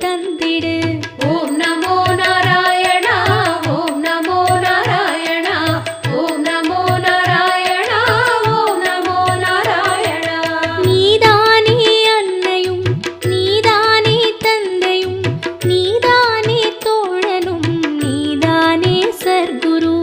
தந்திடு. ஓம் நமோ நாராயணா ஓம் நமோ நாராயணா ஓம் நமோ நாராயணா ஓம் நமோ நாராயணா. நீதானே அன்னையும் நீதானே தந்தையும் நீதானே தோழனும் நீதானே சர்க்குரு.